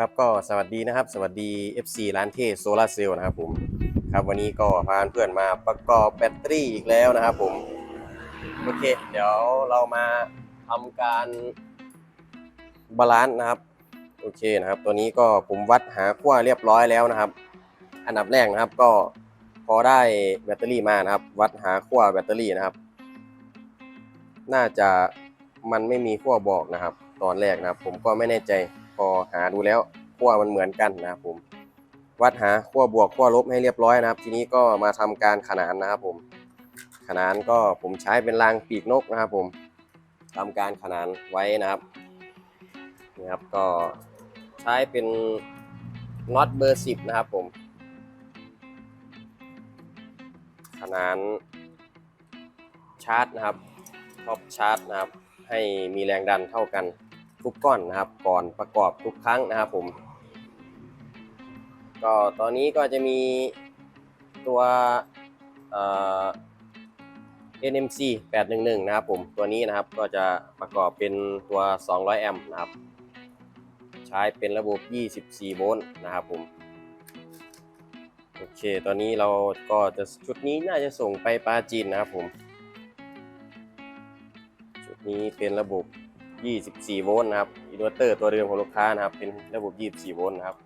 ครับก็สวัสดีนะครับ สวัสดี FC ร้านเทสโซลาเซลล์นะครับผมครับวันนี้ก็พาเพื่อนมาประกอบแบตเตอรี่อีกแล้วนะครับผมโอเค เดี๋ยวเรามาทำการบาลานซ์นะครับโอเคนะครับ ตัวนี้ก็ผมวัดหาขั้วเรียบร้อยแล้วนะครับ อันดับแรกนะครับก็พอได้แบตเตอรี่มานะครับ วัดหาขั้วแบตเตอรี่นะครับ น่าจะมันไม่มีขั้วบอกนะครับ ตอนแรกนะครับ ผมก็ไม่แน่ใจ พอหาดูแล้วขั้วมันเหมือนกันนะครับผม วัดหาขั้วบวกขั้วลบให้เรียบร้อยนะครับ ทีนี้ก็มาทำการขนานนะครับผม ขนานก็ผมใช้เป็นรางปีกนกนะครับผมทำการขนานไว้นะครับนี่ครับก็ใช้เป็นน็อตเบอร์สิบนะครับผม ขนานชาร์จนะครับท็อปชาร์จนะครับ ให้มีแรงดันเท่ากัน ทุกก้อนนะครับ ก่อนประกอบทุกครั้งนะครับผม ก็ตอนนี้ก็จะมีตัวเอ่อ NMC 811 นะครับผม ตัวนี้นะครับก็จะประกอบเป็นตัว 200 แอมป์นะครับ ใช้เป็นระบบ 24 โวลต์นะครับผม โอเค ตอนนี้เราก็จะชุดนี้น่าจะส่งไปปาจีนนะครับผม ชุดนี้เป็นระบบ 24 โวลต์นะครับอินเวอร์เตอร์ตัวเดิมของลูกค้านะครับ เป็นระบบ 24 โวลต์นะครับ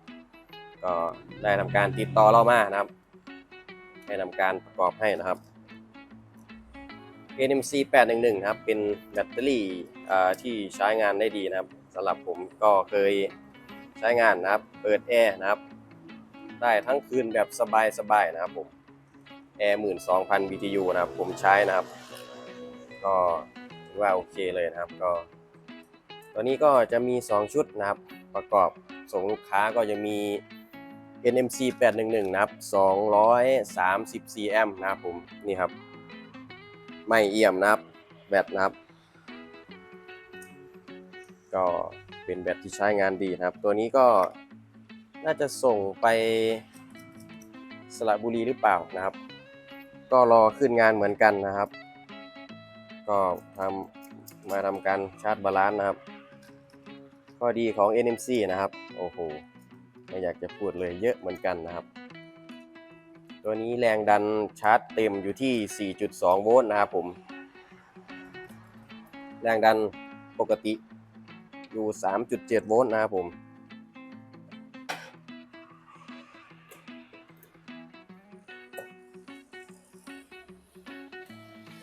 ก็ได้ทำการติดต่อเรามานะครับ ให้ทำการประกอบให้นะครับ NMC 811นะครับ เป็นแบตเตอรี่ที่ใช้งานได้ดีนะครับสำหรับผมก็เคยใช้งานนะครับ เปิดแอร์นะครับ ได้ทั้งคืนแบบสบายๆนะครับผมแอร์12,000 BTU นะครับ ผมใช้นะครับ ก็ถือว่าโอเคเลยนะครับก็ ตัวนี้ก็จะมี 2 ชุดนะครับ ประกอบส่งลูกค้าก็จะมี NMC 811 นะครับ 234แอมป์นะครับผมนี่ครับ ไม่เอี่ยมนะครับแบตนะครับ ก็เป็นแบตที่ใช้งานดีนะครับ ตัวนี้ก็น่าจะส่งไปสระบุรีหรือเปล่านะครับ ก็รอขึ้นงานเหมือนกันนะครับ ก็ทำมาทำการชาร์จบาลานซ์นะครับ ข้อดีของ NMC นะครับ โอ้โห ไม่อยากจะพูดเลยเยอะเหมือนกันนะครับ ตัวนี้แรงดันชาร์จเต็มอยู่ที่ 4.2 โวลต์นะครับผม แรงดันปกติอยู่ 3.7 โวลต์นะครับผม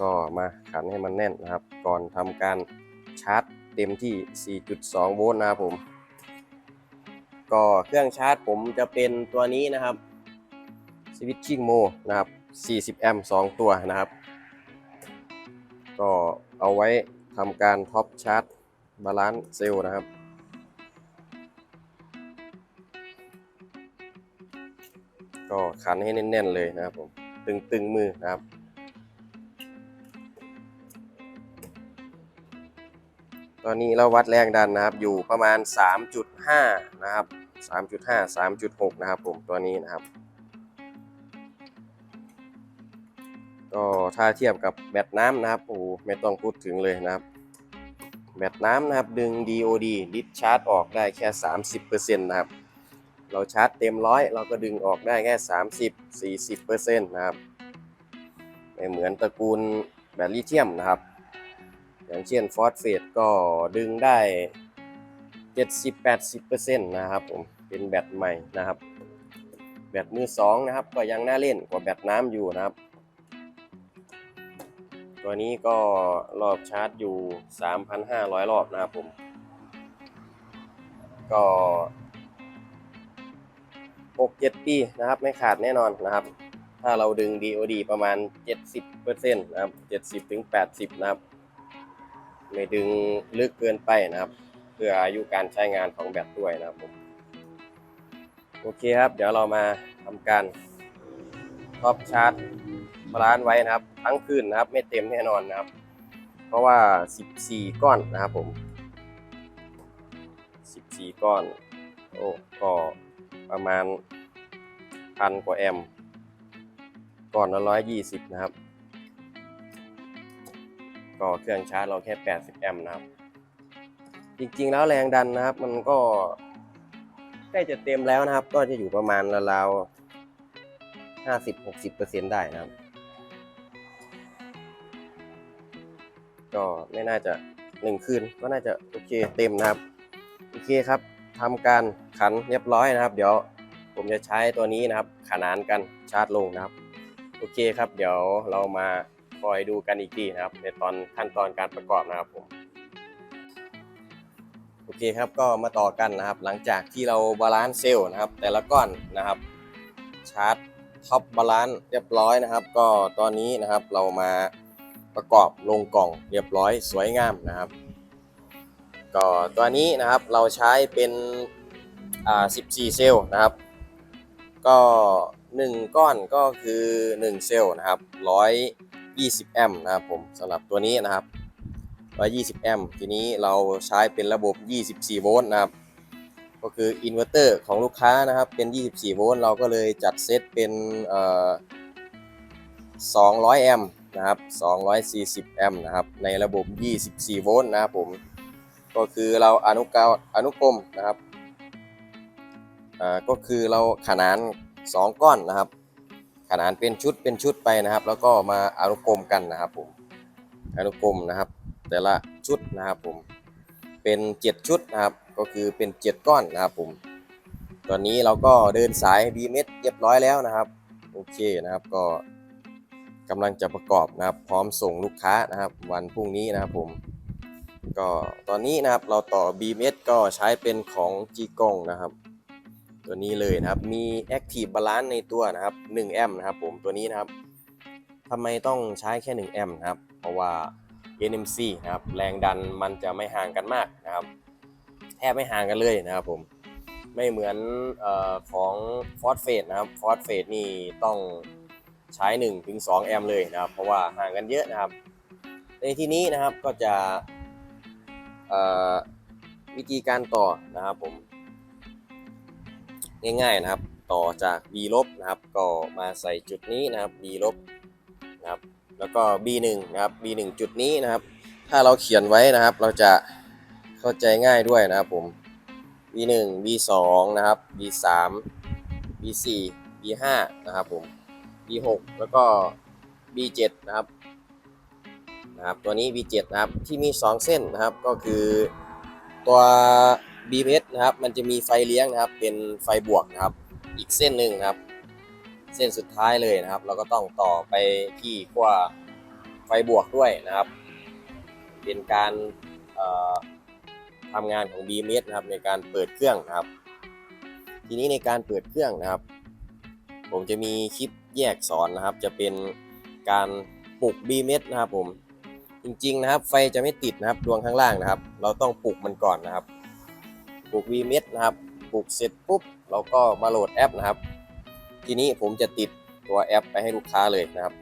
ก็มาขันให้มันแน่นนะครับ ก่อนทำการชาร์จ เต็มที่ 4.2 โวลต์นะครับผม ก็เครื่องชาร์จผมจะเป็นตัวนี้นะครับ Switching Mo นะครับ 40 แอมป์ 2 ตัวนะครับ ก็เอาไว้ทำการท็อปชาร์จบาลานซ์เซลล์นะครับก็ขันให้แน่นๆเลยนะครับผม ตึงๆมือนะครับ อนนี้เราวัดแรงดันนะครับ อยู่ประมาณ 3.5 นะครับ 3.5 3.6 นะครับผมตัวนี้นะครับ ก็ถ้าเทียบกับแบตน้ำนะครับโอ้ไม่ต้องพูดถึงเลยนะครับ แบตน้ำนะครับ ดึง DOD ดิสชาร์จออกได้แค่ 30%นะครับ เราชาร์จเต็มร้อยเราก็ดึงออกได้แค่ 30 40%นะครับไม่เหมือนตระกูลแบตลิเธียมนะครับ อย่างเช่นฟอสเฟตก็ดึงได้ 70-80%นะครับผมเป็นแบตใหม่นะครับ แบตมือสองนะครับ ก็ยังน่าเล่นกว่าแบตน้ำอยู่นะครับ ตัวนี้ก็รอบชาร์จอยู่ 3,500 รอบนะครับผม ก็6-7ปีนะครับ ไม่ขาดแน่นอนนะครับ ถ้าเราดึง DOD ประมาณ 70%นะครับ 70-80 นะครับ ไม่ดึงลึกเกินไปนะครับ เพื่ออายุการใช้งานของแบตด้วยนะครับผมโอเคครับ เดี๋ยวเรามาทำการท็อปชาร์จบาลานซ์ไว้นะครับ ทั้งคืนนะครับ ไม่เต็มแน่นอนนะครับ เพราะว่า 14 ก้อนนะครับผม 14 ก้อน โอ้ก็ประมาณพันกว่าแอมป์ก้อนละ120 นะครับ ก็เครื่องชาร์จเราแค่ 80 แอมป์นะครับ จริงๆแล้วแรงดันนะครับ มันก็ใกล้จะเต็มแล้วนะครับ ก็จะอยู่ประมาณราวๆห้าสิบหกสิบเปอร์เซ็นได้นะครับ ก็ไม่น่าจะหนึ่งคืนก็น่าจะโอเคเต็มนะครับ โอเคครับทำการขันเรียบร้อยนะครับ เดี๋ยวผมจะใช้ตัวนี้นะครับ ขนานกันชาร์จลงนะครับ โอเคครับ เดี๋ยวเรามา คอยดูกันอีกทีนะครับ ในตอนขั้นตอนการประกอบนะครับผมโอเคครับก็มาต่อกันนะครับ หลังจากที่เราบาลานซ์เซลล์นะครับ แต่ละก้อนนะครับชาร์จท็อปบาลานซ์เรียบร้อยนะครับ ก็ตอนนี้นะครับเรามาประกอบลงกล่องเรียบร้อยสวยงามนะครับก็ตัวนี้นะครับเราใช้เป็นอ่า14 เซลล์นะครับ ก็ 1 ก้อนก็คือ 1 เซลล์นะครับ 120 แอมป์นะครับผมสำหรับตัวนี้นะครับ 120 แอมป์ทีนี้เราใช้เป็นระบบ 24 โวลต์นะครับ ก็คืออินเวอร์เตอร์ของลูกค้านะครับ เป็น 24 โวลต์เราก็เลยจัดเซตเป็น200 แอมป์นะครับ 240 แอมป์นะครับ ในระบบ 24 โวลต์นะครับผม ก็คือเราอนุกาอนุกรมนะครับ ก็คือเราขนาน 2 ก้อนนะครับ ขนานเป็นชุดเป็นชุดไปนะครับ แล้วก็มาอนุกรมกันนะครับผมอนุกรมนะครับ แต่ละชุดนะครับผมเป็น7ชุดนะครับก็คือเป็น 7 ก้อนนะครับผมตอนนี้เราก็เดินสาย BMS เรียบร้อยแล้วนะครับโอเคนะครับก็กำลังจะประกอบนะครับ พร้อมส่งลูกค้านะครับ วันพรุ่งนี้นะครับผมก็ตอนนี้นะครับเราต่อ BMS ก็ใช้เป็นของ g กงนะครับ ตัวนี้เลยนะครับ มี Active Balance ในตัวนะครับ1แอมป์นะครับผมตัวนี้นะครับทำไมต้องใช้แค่1แอมป์นะครับ เพราะว่า NMC นะครับแรงดันมันจะไม่ห่างกันมากนะครับ แทบไม่ห่างกันเลยนะครับผมไม่เหมือนออของฟอสเฟตนะครับฟอสเฟตนี่ต้องใช้1ถึง2แอมป์เลยนะครับ เพราะว่าห่างกันเยอะนะครับ ในที่นี้นะครับก็จะวิธีการต่อนะครับผม ง่ายๆนะครับ ต่อจาก B ลบนะครับก็มาใส่จุดนี้นะครับ B ลบนะครับแล้วก็ B1 นะครับ B1 จุดนี้นะครับ ถ้าเราเขียนไว้นะครับ เราจะเข้าใจง่ายด้วยนะครับผม B1 B2 นะครับ B3 B4 B5 นะครับผม B6 แล้วก็ B7 นะครับนะครับตัวนี้ B7 นะครับที่มี 2 เส้นนะครับก็คือตัว BMS นะครับ มันจะมีไฟเลี้ยงนะครับ เป็นไฟบวกนะครับ อีกเส้นหนึ่งนะครับ เส้นสุดท้ายเลยนะครับ เราก็ต้องต่อไปที่ขั้วไฟบวกด้วยนะครับ เป็นการเอ่อทำงานของ BMS นะครับ ในการเปิดเครื่องนะครับ ทีนี้ในการเปิดเครื่องนะครับ ผมจะมีคลิปแยกสอนนะครับ จะเป็นการปลุก BMS นะครับผมจริงๆนะครับ ไฟจะไม่ติดนะครับดวงข้างล่างนะครับ เราต้องปลุกมันก่อนนะครับ ปลูก VMS นะครับปลูกเสร็จปุ๊บเราก็มาโหลดแอปนะครับ ทีนี้ผมจะติดตัวแอปไปให้ลูกค้าเลยนะครับ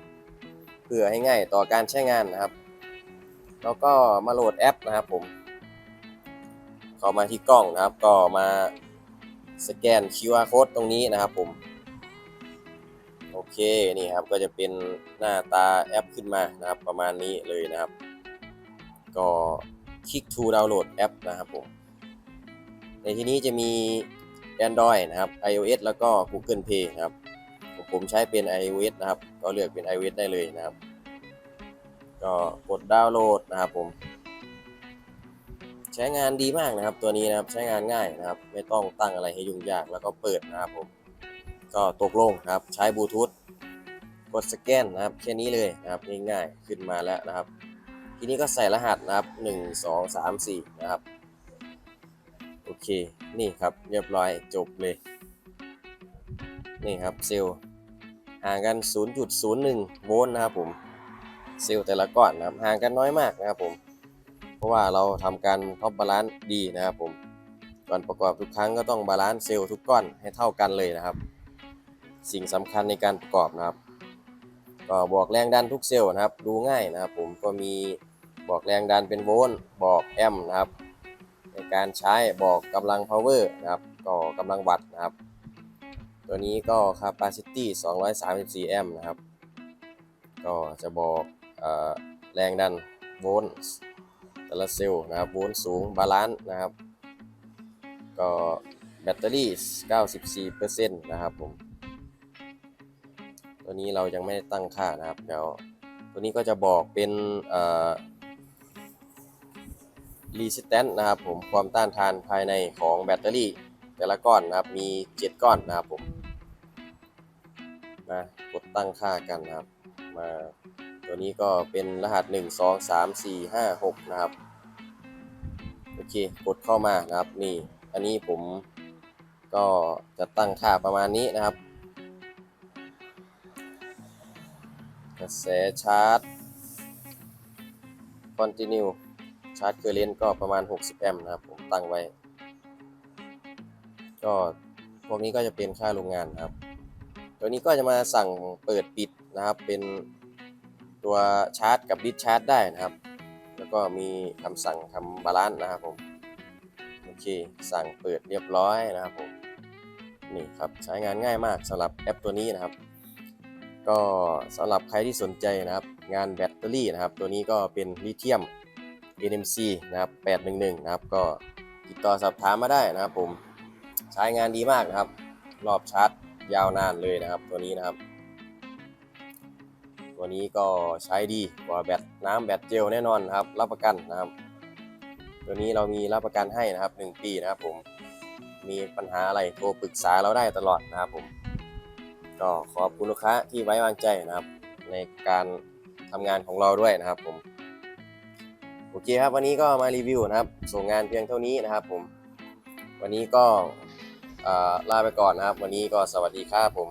เพื่อให้ง่ายต่อการใช้งานนะครับ แล้วก็มาโหลดแอปนะครับผมเข้ามาที่กล้องนะครับ ก็มาสแกน QR code ตรงนี้นะครับผมโอเคนี่ครับก็จะเป็นหน้าตาแอปขึ้นมานะครับ ประมาณนี้เลยนะครับ ก็คลิก to download แอปนะครับผม ในที่นี้จะมี Android นะครับ iOS แล้วก็ Google Play นะครับ ผมใช้เป็น iOS นะครับ ก็เลือกเป็น iOS ได้เลยนะครับ ก็กดดาวน์โหลดนะครับผม ใช้งานดีมากนะครับ ตัวนี้นะครับใช้งานง่ายนะครับ ไม่ต้องตั้งอะไรให้ยุ่งยากแล้วก็เปิดนะครับผม ก็ตกลงนะครับใช้บลูทูธกดสแกนนะครับแค่นี้เลยนะครับง่ายๆขึ้นมาแล้วนะครับ ทีนี้ก็ใส่รหัสนะครับ 1 2 3 4 นะครับ เคนี่ครับเรียบร้อยจบเลย นี่ครับเซลล์ห่างกัน 0.01 โวลต์นะครับผมเซลล์แต่ละก้อนนะครับห่างกันน้อยมากนะครับผม เพราะว่าเราทำการท็อปบาลานซ์ดีนะครับผมก่อนประกอบทุกครั้งก็ต้องบาลานซ์เซลล์ทุกก้อนให้เท่ากันเลยนะครับ สิ่งสำคัญในการประกอบนะครับ ก็บอกแรงดันทุกเซลล์นะครับ ดูง่ายนะครับผมก็มีบอกแรงดันเป็นโวลต์บอกแอมป์นะครับ ในการใช้บอกกำลัง power นะครับก็กำลังวัตต์นะครับ ตัวนี้ก็ capacity 234 แอมป์นะครับ ก็จะบอกอแรงดันโวลต์แต่ละเซลล์นะครับโวลต์สูงบาลานซ์นะครับ ก็แบตเตอรี่ 94%นะครับผมตัวนี้เรายังไม่ได้ตั้งค่านะครับเดี๋ยวตัวนี้ก็จะบอกเป็นเอ่อ resistance นะครับผมความต้านทานภายในของแบตเตอรี่ แต่ละก้อนนะครับมี 7 ก้อนนะครับผมมากดตั้งค่ากันนะครับมาตัวนี้ก็เป็นรหัส 1 2 3 4 5 6 นะครับ โอเค กดเข้ามานะครับนี่ อันนี้ผมก็จะตั้งค่าประมาณนี้นะครับ กระแสชาร์จ continue ชาร์จเคอร์เรนต์ก็ประมาณ 60 แอมป์นะครับ ผมตั้งไว้ ก็พวกนี้ก็จะเป็นค่าโรงงานนะครับ ตัวนี้ก็จะมาสั่งเปิดปิดนะครับ เป็นตัวชาร์จกับดิสชาร์จได้นะครับ แล้วก็มีคำสั่งทำบาลานซ์นะครับผมโอเคสั่งเปิดเรียบร้อยนะครับผมนี่ครับใช้งานง่ายมากสำหรับแอปตัวนี้นะครับ ก็สำหรับใครที่สนใจนะครับ งานแบตเตอรี่นะครับ ตัวนี้ก็เป็นลิเธียม NMC นะครับ811 นะครับ ก็ติดต่อสอบถามมาได้นะครับผม ใช้งานดีมากนะครับ รอบชาร์จยาวนานเลยนะครับ ตัวนี้นะครับ ตัวนี้ก็ใช้ดีกว่าแบตน้ำแบตเจลแน่นอนครับ รับประกันนะครับ ตัวนี้เรามีรับประกันให้นะครับ 1 ปีนะครับผม มีปัญหาอะไรโทรปรึกษาเราได้ตลอดนะครับผม ก็ขอบคุณลูกค้าที่ไว้วางใจนะครับ ในการทำงานของเราด้วยนะครับผม โอเคครับวันนี้ก็มารีวิวนะครับ ส่งงานเพียงเท่านี้นะครับผม วันนี้ก็ลาไปก่อนนะครับ วันนี้ก็สวัสดีครับผม